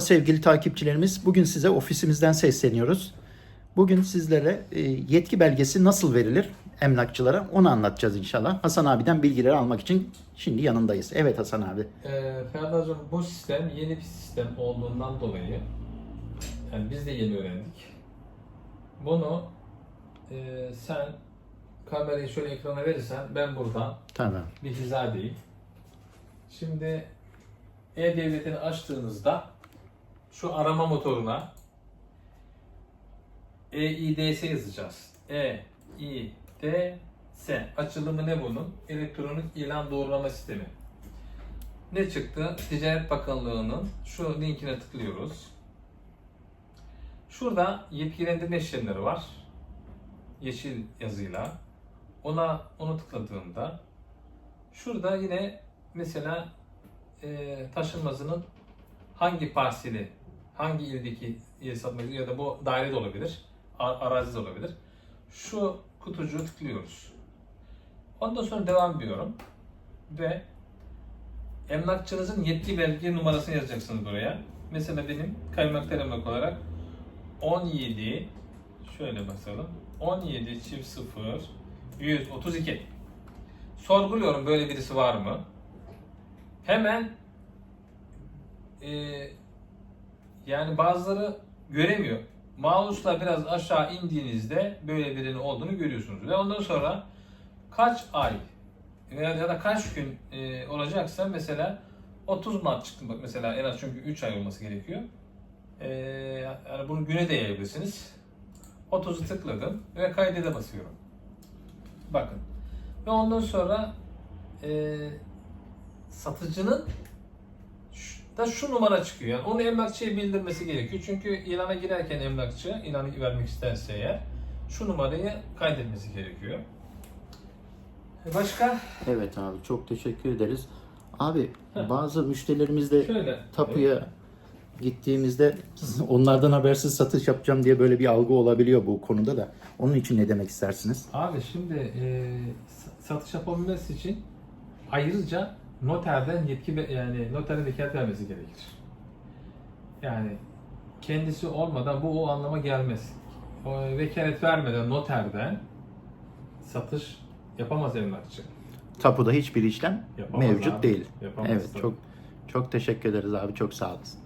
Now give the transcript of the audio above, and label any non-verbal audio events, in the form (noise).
Sevgili takipçilerimiz, bugün size ofisimizden sesleniyoruz. Bugün sizlere e, yetki belgesi nasıl verilir emlakçılara onu anlatacağız inşallah. Hasan abiden bilgileri almak için şimdi yanındayız. Evet Hasan abi. Ee, Ferdar'cığım bu sistem yeni bir sistem olduğundan dolayı yani biz de yeni öğrendik. Bunu e, sen kamerayı şöyle ekrana verirsen ben buradan Tamam. bir hizadeyim. Şimdi E-Devlet'ini açtığınızda şu arama motoruna EIDS yazacağız. E-İ-D-S. Açılımı ne bunun? Elektronik ilan doğrulama sistemi. Ne çıktı? Ticaret Bakanlığı'nın şu linkine tıklıyoruz. Şurada yetkilendirme işlemleri var. Yeşil yazıyla. Ona onu tıkladığımda şurada yine mesela e, taşınmazının hangi parseli, hangi ildeki satmak ya da bu daire de olabilir, arazi de olabilir. Şu kutucuğu tıklıyoruz. Ondan sonra devam diyorum ve emlakçınızın yetki belge numarasını yazacaksınız buraya. Mesela benim kaymaktar emlak olarak 17 şöyle basalım. 17 çift 0 132. Sorguluyorum böyle birisi var mı? Hemen e, yani bazıları göremiyor. Mouse'la biraz aşağı indiğinizde böyle birinin olduğunu görüyorsunuz. Ve ondan sonra kaç ay veya ya da kaç gün e, olacaksa mesela 30 Mart çıktı mesela en az çünkü 3 ay olması gerekiyor. E, yani bunu güne de yayabilirsiniz. 30'u tıkladım ve kaydede basıyorum. Bakın. Ve ondan sonra e, satıcının da şu numara çıkıyor. Yani onu emlakçıya bildirmesi gerekiyor. Çünkü ilana girerken emlakçı ilanı vermek isterse eğer şu numarayı kaydetmesi gerekiyor. E, Başka? Evet abi çok teşekkür ederiz. Abi Heh. bazı müşterilerimiz de Şöyle. tapuya gittiğimizde (laughs) onlardan habersiz satış yapacağım diye böyle bir algı olabiliyor bu konuda da. Onun için ne demek istersiniz? Abi şimdi e, satış yapabilmesi için ayrıca noterden yetki ve- yani noterin vekalet vermesi gerekir. Yani kendisi olmadan bu o anlama gelmez. O vekalet vermeden noterden satış yapamaz emlakçı. Tapuda hiçbir işlem Yapamaz mevcut abi. değil. Yapamaz evet tabii. çok çok teşekkür ederiz abi çok sağ olasın.